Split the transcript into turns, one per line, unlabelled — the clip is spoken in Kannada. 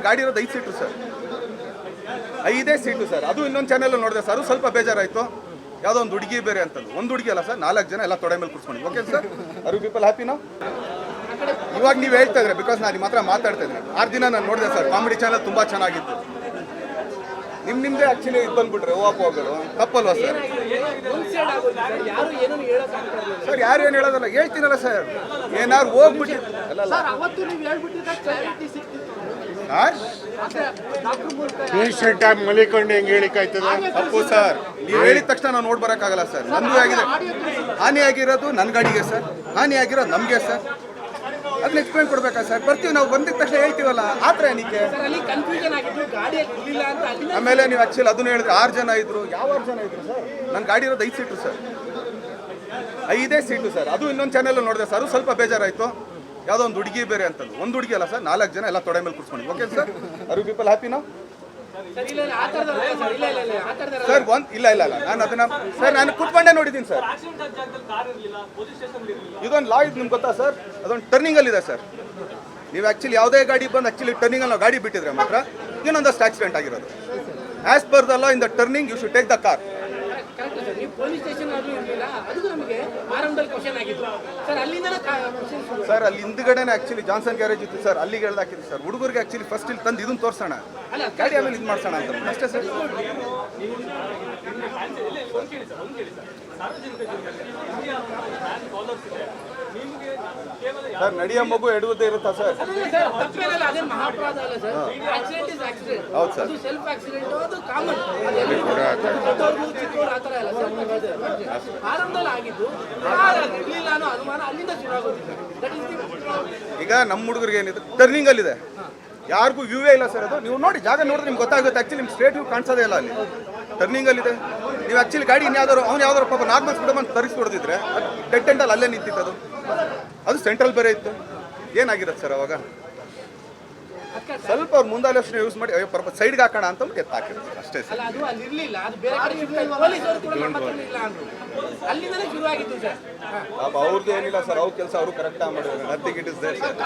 ನನ್ನ ಗಾಡಿ ಇರೋದು ಐದು ಸೀಟು ಸರ್. ಐದೇ ಸೀಟು ಸರ್. ಅದು ಇನ್ನೊಂದು ಚಾನೆಲ್ ನೋಡಿದೆ ಸರ್. ಸ್ವಲ್ಪ ಬೇಜಾರಾಯಿತು. ಯಾವುದೋ ಒಂದು ಹುಡುಗಿ ಬೇರೆ ಅಂತಂದು ಒಂದು ಹುಡುಗಿ ಅಲ್ಲ ಸರ್. ನಾಲ್ಕು ಜನ ಎಲ್ಲ ತೊಡೆ ಮೇಲೆ ಕೂರ್ಸ್ಕೊಂಡು ಓಕೆ ಸರ್ ಅರು ಪೀಪಲ್ ಹ್ಯಾಪಿನೋ ಇವಾಗ ನೀವು ಹೇಳ್ತಾ ಇದ್ರೆ ಬಿಕಾಸ್ ನಾನು ನಿಮ್ಮ ಹತ್ರ ಮಾತಾಡ್ತಾ ಇದ್ದೀನಿ. ಆರು ದಿನ ನಾನು ನೋಡಿದೆ ಸರ್. ಕಾಮಿಡಿ ಚಾನಲ್ ತುಂಬ ಚೆನ್ನಾಗಿತ್ತು. ನಿಮ್ಮ ನಿಮ್ಮದೇ ಆಕ್ಚುಲಿ ಇದು ಬಂದ್ಬಿಟ್ರೆ ಓಪೋಗಳು ತಪ್ಪಲ್ವಾ ಸರ್?
ಸರ್, ಯಾರು ಏನೂ
ಹೇಳೋದಲ್ಲ. ಹೇಳ್ತೀನಲ್ಲ ಸರ್. ಏನಾದ್ರು ಹೋಗ್ಬಿಟ್ಟು ಅಲ್ಲ
ಪೇಷಂಟ್ ಆಗಿ ಮಲಿಕೊಂಡು ಹೆಂಗೆ ಹೇಳಿಕಾಯ್ತದೆ
ತಪ್ಪು ಸರ್. ನೀವು ಹೇಳಿದ ತಕ್ಷಣ ನಾವು ನೋಡ್ ಬರೋಕ್ಕಾಗಲ್ಲ ಸರ್. ನಂದು ಆಗಿದೆ. ಹಾನಿ ಆಗಿರೋದು ನನ್ನ ಗಾಡಿಗೆ ಸರ್. ಹಾನಿ ಆಗಿರೋದು ನಮಗೆ ಸರ್. ಅದನ್ನ ಎಕ್ಸ್ಪ್ಲೈನ್ ಕೊಡ್ಬೇಕಾ ಸರ್? ಬರ್ತೀವಿ ನಾವು. ಬಂದಿದ ತಕ್ಷಣ ಹೇಳ್ತೀವಲ್ಲ. ಆ ಥರ ಏನಕ್ಕೆ? ಆಮೇಲೆ ನೀವು ಆ್ಯಕ್ಚುಲಿ ಅದನ್ನ ಹೇಳಿದ್ರೆ ಆರು ಜನ ಇದ್ರು. ಯಾವ ಆರು ಜನ ಇದ್ರು ಸರ್? ನನ್ನ ಗಾಡಿ ಇರೋದು ಐದು ಸೀಟು ಸರ್. ಐದೇ ಸೀಟು ಸರ್. ಅದು ಇನ್ನೊಂದು ಚಾನೆಲ್ ನೋಡಿದೆ ಸರ್. ಸ್ವಲ್ಪ ಬೇಜಾರಾಯಿತು. ಯಾವುದೋ ಒಂದು ಹುಡುಗಿ ಬೇರೆ ಅಂತಂದು ಒಂದು ಹುಡುಗಿ ಅಲ್ಲ ಸರ್, ನಾಲ್ಕು ಜನ ಎಲ್ಲ ತೊಡೆ ಮೇಲೆ ಕೂತ್ಕೊಂಡು okay sir are people
happy ಥರದಲ್ಲ sir
ಒಂದ್ ಇಲ್ಲ ಇಲ್ಲ ಇಲ್ಲ. ನಾನು ಅದನ್ನ ಸರ್ ನಾನು ಕೂತ್ಕೊಂಡೇ ನೋಡಿದ್ದೀನಿ ಸರ್ ಇದೊಂದು ಲಾ ಇದು ನಿಮ್ಗೆ ಗೊತ್ತಾ ಸರ್ ಅದೊಂದು ಟರ್ನಿಂಗ್ ಅಲ್ಲಿ ಇದೆ ಸರ್ ನೀವು ಆಕ್ಚುಲಿ ಯಾವುದೇ ಗಾಡಿ ಬಂದು ಆಕ್ಚುಲಿ ಟರ್ನಿಂಗ್ ಅಲ್ಲಿ ನಾವು ಗಾಡಿ ಬಿಟ್ಟಿದ್ರೆ ಮಾತ್ರ ಇನ್ನೊಂದಷ್ಟು ಆಕ್ಸಿಡೆಂಟ್ ಆಗಿರೋದು. As per the law in the turning you should take the car
question ಆಗಿತ್ತು. ಸರ್
ಸರ್ ಅಲ್ಲಿ ಹಿಂದ್ಗಡೆನೆ ಆಕ್ಚುಲಿ ಜಾನ್ಸನ್ ಗ್ಯಾರೇಜ್ ಇತ್ತು. ಸರ್ ಅಲ್ಲಿಗೆ ಹೇಳ್ದಾಕಿದ್ರು ಸರ್. ಹುಡುಗರಿಗೆ ಆಕ್ಚುಲಿ ಫಸ್ಟ್ ಇಲ್ಲಿ ತಂದು ಇದನ್ನ ತೋರಿಸೋಣ. ಗಾಡಿ ಆಮೇಲೆ ಇದು ಮಾಡ್ಸೋಣ ಅಂತ. ಅಷ್ಟೇ ಸರ್. ಸರ್ ನಡಿಯೋ ಮಗು ಎಡುವುದೇ ಇರುತ್ತಾ ಸರ್? ಹೌದು ಸರ್.
ಅಲ್ಲಿಂದ
ಈಗ ನಮ್ಮ ಹುಡುಗರಿಗೆ ಏನಿದೆ? ಟರ್ನಿಂಗ್ ಅಲ್ಲಿ ಇದೆ ಯಾರಿಗೂ ವ್ಯೂವೇ ಇಲ್ಲ ಸರ್ ಅದು. ನೀವು ನೋಡಿ, ಜಾಗ ನೋಡಿದ್ರೆ ನಿಮ್ಗೆ ಗೊತ್ತಾಗುತ್ತೆ. ಆಕ್ಚುಲಿ ನಿಮ್ಗೆ ಸ್ಟ್ರೇಟ್ ವ್ಯೂ ಕಾಣಿಸೋದೇ ಇಲ್ಲ ಅಲ್ಲಿ. ಟರ್ನಿಂಗ್ ಇದೆ ನೀವು ಆಕ್ಚುಲಿ ಗಾಡಿ ಇನ್ಯಾವ್ದಾರು ಅವ್ನು ಯಾವ್ದಾರು ಪಾಪ ನಾರ್ಮಲ್ ಸ್ಪೀಡ್ ಬಂದು ತರಿಸ್ಬಿಡೋದಿದ್ರೆ ಡೆಡ್ ಎಂಡಲ್ಲಿ ಅಲ್ಲೇ ನಿಂತಿತ್ತು ಅದು ಅದು ಸೆಂಟ್ರಲ್ ಬೇರೆ ಇತ್ತು. ಏನಾಗಿರುತ್ತೆ ಸರ್ ಅವಾಗ? ಸ್ವಲ್ಪ ಅವ್ರು ಮುಂದಾಲೋಚನೆ ಯೂಸ್ ಮಾಡಿ ಅಯ್ಯೋ ಪರ್ಪ ಸೈಡ್ಗೆ ಹಾಕೋಣ ಅಂತ ಎತ್ತು ಹಾಕಿರುತ್ತೆ ಅಷ್ಟೇ
ಸರ್.
ಪಾಪ ಅವ್ರದ್ದು ಏನಿಲ್ಲ ಸರ್ ಅವ್ರ ಕೆಲಸ ಅವರು ಕರೆಕ್ಟಾಗಿ ಮಾಡಿದ್ದಾರೆ. Nothing it is there sir